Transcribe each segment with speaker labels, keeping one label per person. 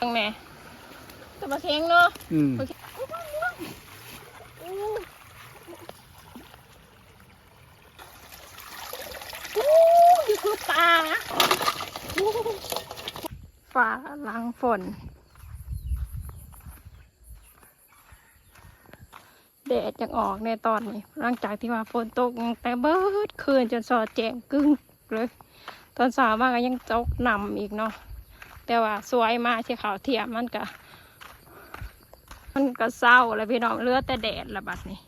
Speaker 1: ตรงไหนตะบะเค็งเนาะ
Speaker 2: อืม
Speaker 1: โอเคอู้อู้นี่คือปลาอู้ฟ้าหลังฝน แดดยังออกในตอนนี้ หลังจากที่ว่าฝนตกยังแต่เบิดคืนจนสอดแจงกึ่งเลย ตอนสาวมากก็ยังตกนำอีกเนาะ แต่ว่าสวยมากที่เขาเทียมมันก็มันก็เศร้าแล้วพี่น้องเลือแต่แดดละบัดนี้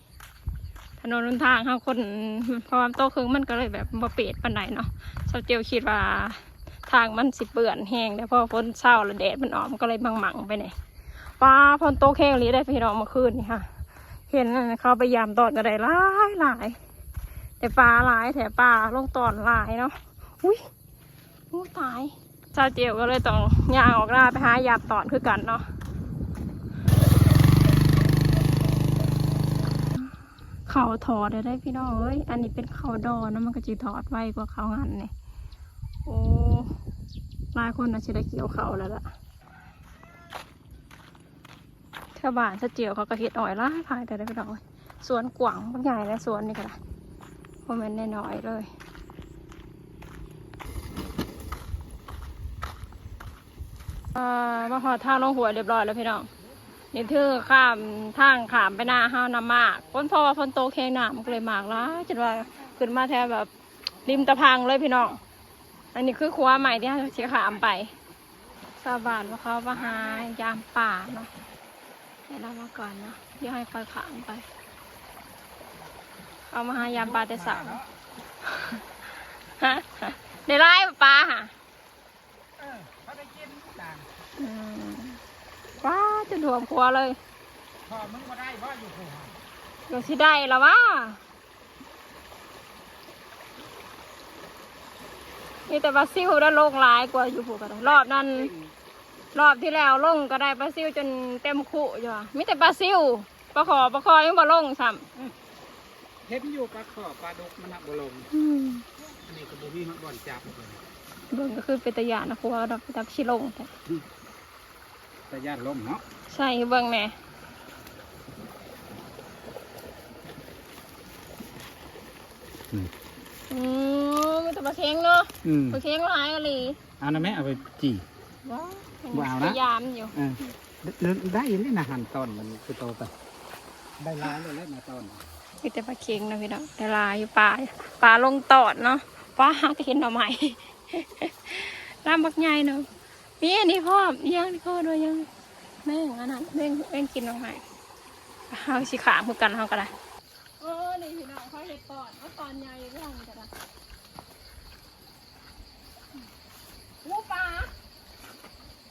Speaker 1: ถนนหนทางห้าคนพอมันโตขึ้นมันก็เลยแบบบ่เปรดปานใดเนาะสาวเจียวคิดว่าทางมันสิเปื่อนแห้งแต่พอฝนเศร้าแล้วแดดมันออกมันก็เลยบังหมังไปเนี่ยปลาพอนโตแข้งนี้ได้พี่น้องเมื่อคืนนี่ค่ะ เห็นเขาไปยามตอนก็ไดหลายหลายแต่ปลาหลายแต่ปลาลงตอนหลายเนาะอุ้ยอู้ตาย ชาเจียวก็เลยต้องย่างออกหน้าไปหายามตอนคือกันเนาะเขาถอดได้ไพี่น้องเอ้ย อันนี้เป็นเขาดอนะมันก็จะถอดไวกว่าเขาหันเนี่ยโอ้หลายคนน่ะจะได้เกี่ยวเขาแล้วล่ะชาวบ้านชาเจียวเขาก็เฮ็ดอ่อยล่าพายแต่ได้ไปดอกเอ้ยสวนกว้างบางใหญ่และสวนนี่ก็ได้เพราะมันน้อยเลย อ่อมาหอทางลงหัวเรียบร้อยแล้วพี่น้องนี่คือข้ามทางขามไปหน้าห้าวนำมากฝนพราะว่าฝนโตแค่น้ำมันก็เลยมากแล้วจนว่าขึ้นมาแทบแบบริมตะพังเลยพี่น้อง อันนี้คือครัวใหม่ที่เราจะขามไปชาบานว่าเขามาหายามป่าเนาะให้เรามาก่อนเนาะเดี๋ยวให้คอยขางไปเอามาหายามปลาแต่สาวฮะได้ไล่ปลาฮะ
Speaker 2: เออเขาได้กินต่าง
Speaker 1: อืม ว้าจะถ่วมครัวเลย
Speaker 2: พอมึงมาได้เพราะอยู่ผู้หา
Speaker 1: เดี๋ยวสิได้แล้ววะนี่แต่ปลาซิวได้ลงหลายกว่าอยู่ผูกกันรอบนั้น รอบที่แล้วลงก็ได้ปลาซิวจนเต็มคุอยู่อะมีแต่ปลาซิวปลาขอปลาคอยังบ่ลงซ้
Speaker 2: เห็นอยู่ปลาขอบปลาดุกมันหักบ่ลงำ
Speaker 1: อืม
Speaker 2: อันนี้ก็บ่มีบ่อนจับเลย
Speaker 1: เบิ่งก็คือเป็นตะยานนะครัวดอกจักชิลงแต่
Speaker 2: แต่ย่านลมเนาะ
Speaker 1: ใช่เบิ่งแหน่
Speaker 2: อืม
Speaker 1: อืมมีแต่ปลาเค็งเนาะ
Speaker 2: อืม
Speaker 1: ปลาเค็งหลายอะไร
Speaker 2: เอานะแม่เอาไปจี่
Speaker 1: ว้าว
Speaker 2: บ่เอานะ
Speaker 1: พยายามอยู่
Speaker 2: เออเดินได้เลยนะหันตอนมันคือโตไปได้ร้ายเลยแล้วนะตอน
Speaker 1: มีแต่ปลาเค็งนะพี่น้องแต่ลายอยู่ปลาปลาลงตอดเนาะปลาหาก็เห็นหน่อไม้ร่ำบักใหญ่เนาะ นี่นนี้พ่อยังนี่พ่อด้วยยังแม่งอันนั้นแม่งแม่งกินหน่อไม้เอาสิขามคือกันเอาก็ได้เออนี่พี่น้องเขาเห็ดตอดว่าตอนใหญ่เรื่องมันจะได้งูปลา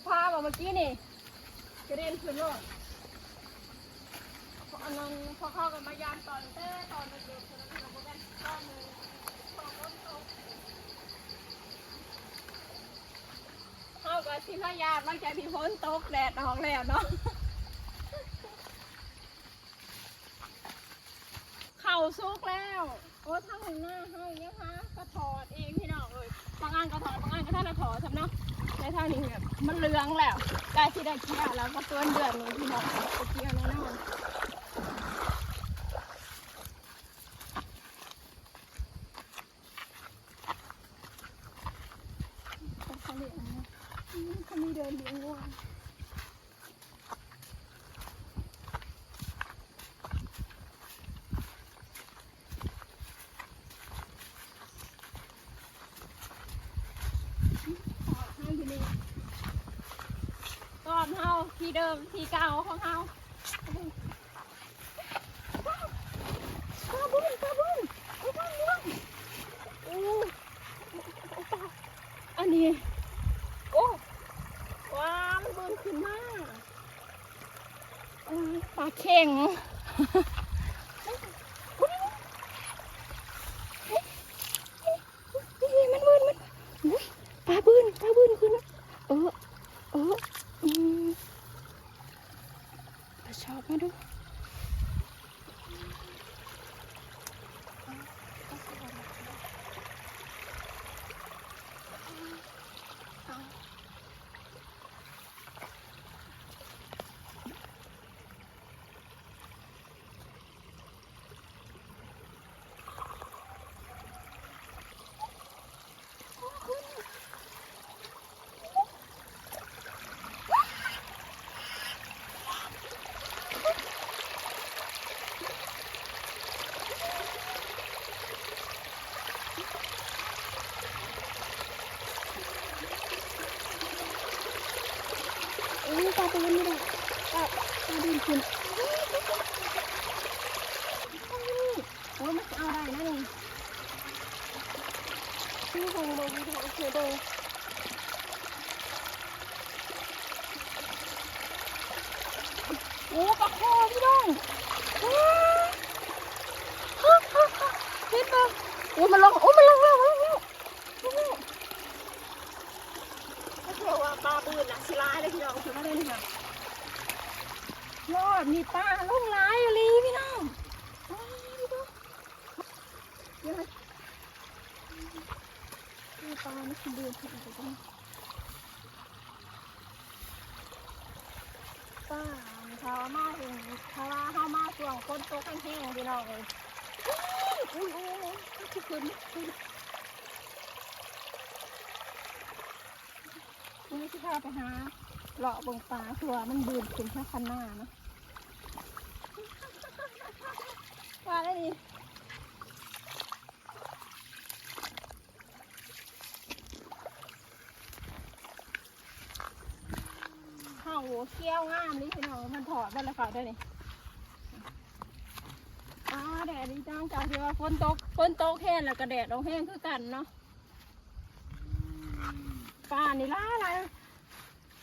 Speaker 1: ปลาบอกเมื่อกี้นี่กระเด็นขึ้นรถพออันนั้นพอเข้ากันมายามตอนเต้ตอนเด็กๆตอนนั้นเราก็ได้ตอนนึงตอนรถตกเข้า กับที่พยามหลังจากที่พ้นตกแดดออกแล้วเนาะเข่าซุกแล้ว โอ้ทั้งหน้าให้เนี่ยคะก็ถอดเองพี่น้องเลยบางอันก็ถอดบางอันก็ท่านละถอดทำเนาะในท่านี้แบบมันเหลืองแล้วกล้ที่ได้เที่ยวแล้วก็ต้นเดือนนี้พี่น้องเที่ยวแน่นอนเขาเลี้ยงนะอืมเขามีเดินเลี้ยงวัว เฮาอยู่นี่ตอนเฮา ที่เดิมที่เก่าของเฮาปลาบุ้นปลาบุ้นปลาบุ้นโอ้ปลาอันนี้ โอ้ว้ามันบุ้นขึ้นมาเออปลาเข่งมันบุ้นมันปลาบืนปลาบืนขึ้นเออเออ อืมปลาชอบ มาดู อุ้ยปลาตัวนี้ไม่ได้ปลาปลาดินขึ้นโอ้ยมันจะเอาได้นะนี่ นี่คงโดนโอเคโดนโอ้ปลาคอพี่น้องว้าวฮ่าฮ่าฮ่าเห็นปะโอ้มันลงโอ้มันลงแล้วมันลงแล้วลงแล้วถ้าเกิดว่าปลาปืนนะสิลายเลยพี่น้องคือมาเล่นค่ะยอดมีปลาลงหลายอะไรพี่น้องว้า มีปลาไม่คือเดือดถึงไปตรงนี้าเขามาถึงเขาว่าเขามาส่วงคนโตกันแห้งพี่น้องเลยอุ้ยอุ้ยอุ้ยคือคืนคืนนี่ที่พาไปหาเลาะบงปลาตัวมันบืนขึ้นแค่คันหน้าเนะว่าได้ดีข้าวโห เขี้ยวงามนี่พี่น้องมันถอดได้แล้วค่ะได้นี่อ่าแดดดีจังจากที่ว่าฝนตกฝนตกแห้งแล้วก็แดดลงแห้งคือกันเนาะป่านี่ล่าอะไร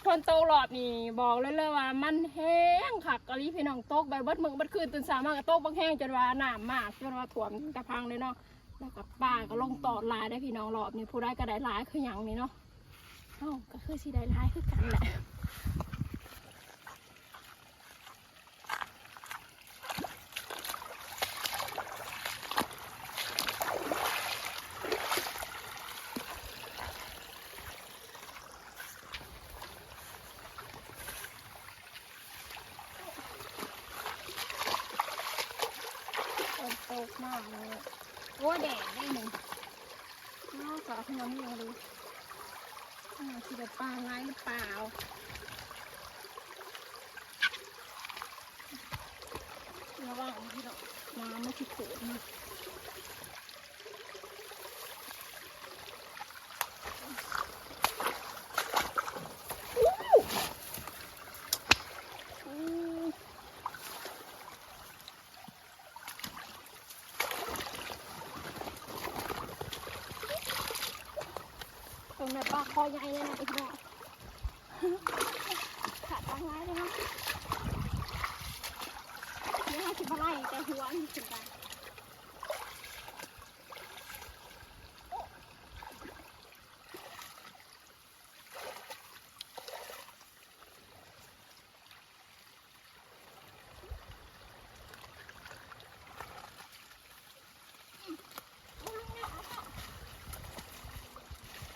Speaker 1: ฝนตกหลอดนี่บอกเลยเลยว่า มันแห้งขักกะลีพี่น้องตกแบบเบิดมึงเบิดคืนตื่นสามากก็ตกบางแห้งจนว่าหน้ำมากจนว่าถ่วมกระพังเลยเนาะแล้วก็ป่าก็ลงตอดลายได้พี่น้องหลอบนี่ผู้ได้ก็ได้ลายคือหยังนี่เนาะเอ้าก็คือสิได้ลายคือกันแหละ กมากเลยโอ้แดดได้หนึ่งนอกจากพน้ำยังดูอ่าสิจะปลาไงหรือเปล่าระวังที่เราน้ำไม่คิดโขดนะอู้อู้ ตรงนั้นป ลาคอใหญ่เลยนะอีกแล้วขาดปลาไม้เลยนะนี่ห้าสิบไร่แต่หัวนี่สิบไป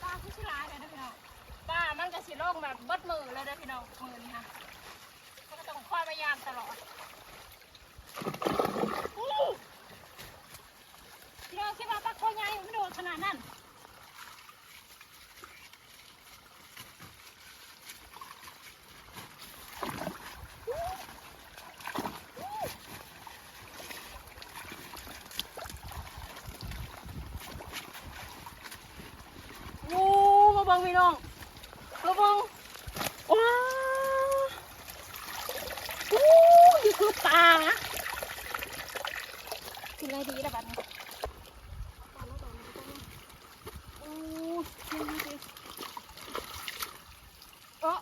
Speaker 1: ปลาผู้ชายเลยนะพี่น้องปลามันก็สิโล่งแบบ เบิดมือเลยนะพี่น้องมือนี่ค่ะก็ต้องคอยพยายามตลอดพี่น้องคิดว่าปลาคอใหญ่ไม่โดนขนาดนั้นโอ้มาบังพี่น้องมาบังว้าวโอ้นี่คือปลานะกินอะไรดีละบัดนี้โอ้นี่นี่สิเออ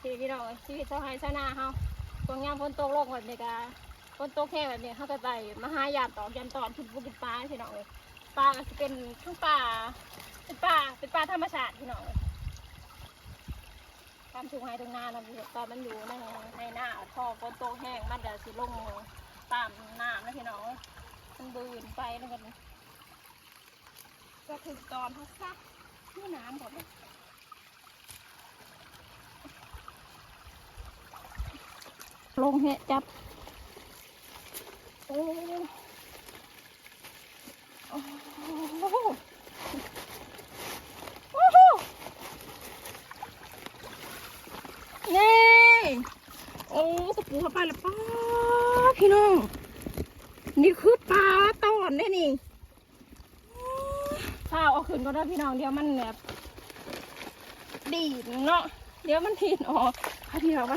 Speaker 1: ชีวิต พี่น้องชีวิตชาวไร่ชาวนาเฮาตรงยามฝนตกโลงแบบนี้กะคนโตแค่แบบนี้เขาก็ไปมาหายามตอกยันตอนทุบบุกินปลาพี่น้องเลยปลาก็จะเป็นทั้งปลาเป็นปลาเป็นปลาธรรมชาติพี่น้องเลยตามทุ่งไร่ทุ่งนานะพี่น้องตอนมันอยู่ในในหน้าพอคนโตแห้งมันจะสิลงตามน้ำนะพี่น้องมันบืนไปแล้วกันก็ถึงตอนเขาซักที่น้ำหมด ลงเหะจับ โอ้โอ้โหโอ้โหนี่โอ้สปูเข้าไปแล้วป้าพี่น้อง นี่คือปลาตอนนี่นี่โอ้ยฝ้าวเอาขึ้นก็ได้พี่น้องเดี๋ยวมันแบบดีดเนาะเดี๋ยวมันทีนออกเอาเดี๋ยวไป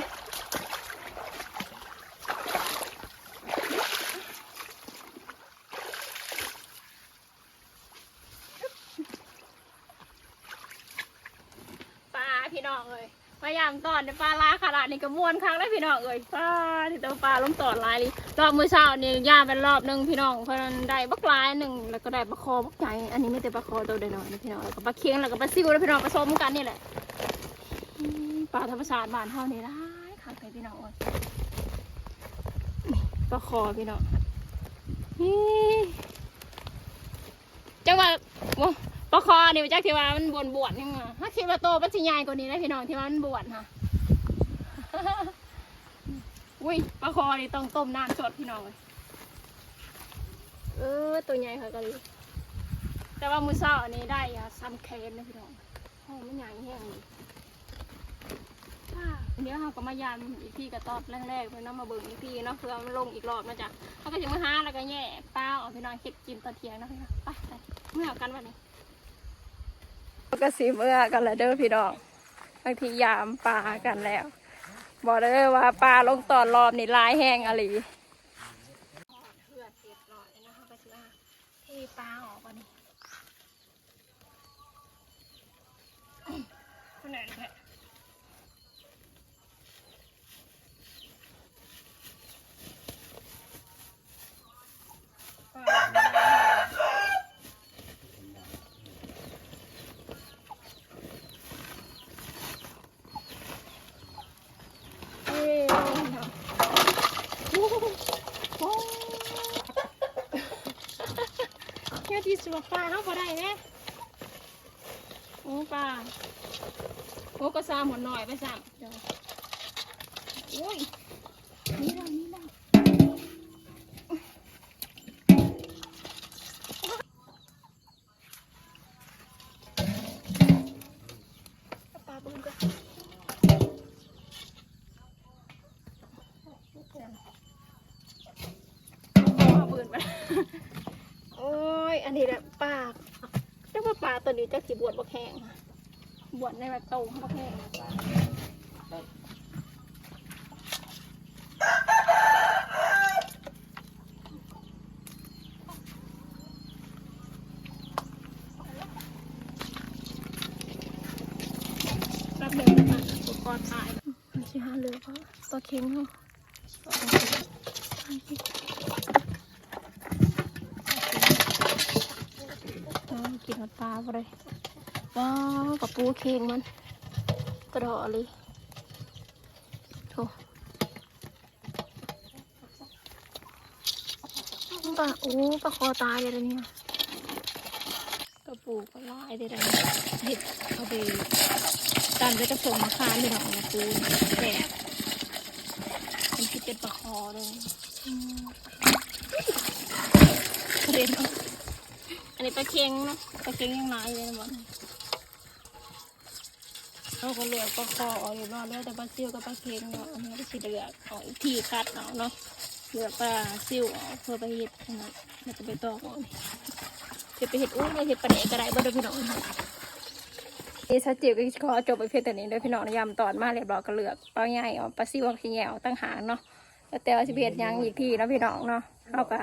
Speaker 1: ปลาพี่น้องเลย พยายามตอนในปลาลาขนาดนี้ก็ม้วนครั้งได้พี่น้องเอ้ยปลาที่ตัวปลาล้มตอดลายเลยรอบมือเช้านี่ย่าเป็นรอบหนึ่งพี่น้องเพราะนั้นได้บักลายหนึ่งแล้วก็ได้ปลาคอบักใหญ่อันนี้ไม่แต่ปลาคอตัวเดียวนะพี่น้องแล้วก็ปลาเคียงแล้วก็ปลาซิวแล้วพี่น้องผสมกันนี่แหละปลาธรรมชาติบ้านเท่านี้ได้ค่ะพี่น้องเอ้ยนี่ปลาคอพี่น้องจังหวะ ปลาคอนี่มันจักที่ว่ามันบวนบวนๆยังไงถ้าคิดว่าโตมันสิใหญ่กว่านี้นะพี่น้องที่ว่ามันบวนค่ะอุ้ยปลาคอนี่ต้องต้มน้ำสดพี่น้องเลยเออตัวใหญ่ค่ะกะลีแต่ว่ามือเช้าอันนี้ได้อะซ้ำแคนนะพี่น้องโอ้มันใหญ่แห้งเลยว้าวเดี๋ยวเราก็มายามอีกทีกระตอบแรกๆเพื่อนำมาเบิ่งอีกทีเนาะเพื่อมันลงอีกรอบนะจ๊ะเขาก็จะมาหาแล้วก็แย่เปล่าเอาพี่น้องเก็บกินตอนเที่ยงนะพี่น้องไปไปเมื่อกันวันนี้ ก็สีเมื่อกันแล้วเด้อพี่น้องบางทียามปลากันแล้ว บอกเลยว่าปลาลงตอนรอบนี่ลายแห้งอะไรเพื่อเสียบหน่อยนะคะไปที่ที่ปลาออกวันนี้คนไหนเนี่ยปลาเอ้ยโอ้โหโอ้โหแค่ที่ สวนปลาเขาพอได้ไหมโอ้ปลาโอ้ก็ซาหมดหน่อยไปซ้ำโอ้ย จะสีบวชบกแห้งค่ะบวชในแบบโตบกแห้งนะปลารับเดินมาอุปกรณ์ถ่ายไม่ใช่หาเลยเพราะตัวเค็งเนาะอ๋อ กินปลาไปเลยว้าวกับปูเค็งมัน กระดอเลยโถปลาโอ้ปลาคอตายเลยนะเนี่ยกระปูก็ลายได้เลยเห็ดเอาไปตันไปกระสมมะขามไปดอกมะปูแดดมันคิดเป็นปลาคอเลยเรียนเอา นี้ปลาเค็งนะปลาเค็งยังลายเลยนะบอลเราก็เลือปลาคอออกอยู่เนาะเลือกแต่ปลาซิวกับปลาเค็งเนาะอันนี้ก็สิเลือออกอีกทีคัดเอาเนาะเหลือปลาซิวออกเพื่อไปเห็ดนะมันจะไปตอกเอาเห็ดไปเห็ดอุ้งเลยเห็ดปลาเดกก็ได้บ่ได้อพี่น้องนี่ชัดเจนก็ขอจบไปเพียงแต่นี้เด้อพี่น้องยำตอนมาเรียบร้อยก็เลือกปลาใหญ่เอาปลาซิวเอาขี้แง่เอาตั้งหางเนาะแล้วแต่ว่าสิเห็ดยังอีกทีเนาะพี่น้องเนาะเอาก็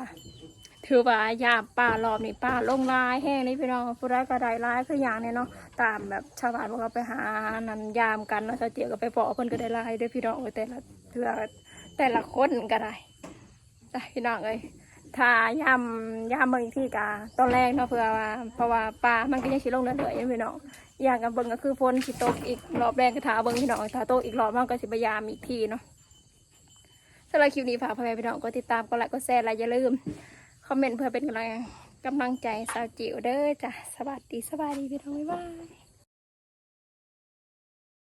Speaker 1: ถือว่ายามปลารอบนี้ปลาลงลายแห้งนี่พี่น้องผู้ได้ก็ได้ลายคืออย่างเนี่ยเนาะตามแบบชาวบ้านพวกเราไปหานันยามกันเนาะชาวเจียก็ไปปอกเพิ่นก็ได้ลายเด้วยพี่น้องแต่ละเทื่อแต่ละคนก็ได้พี่น้องเอ้ยถ้ายามยามเบิ่งอีกที่กาตอนแรกเนาะเพื่อว่าเพราะว่าปลามันก็ยังสิลงเรื่อยๆอยู่พี่น้องอย่างกันเบิ่งก็คือฝนสิตกอีกรอบแรกก็ถาเบิ่งพี่น้องถ้าตกอีกรอบมันก็สิพยายามอีกทีเนาะสำหรับคลิปนี้ฝากพ่อแม่พี่น้องก็ติดตามกดไลค์กดแชร์และอย่าลืม คอมเมนต์เพื่อเป็นกำลังกำลังใจสาวจิ๋วเด้อจ้ะสวัสดีสบายดีพี่น้องบ๊ายบาย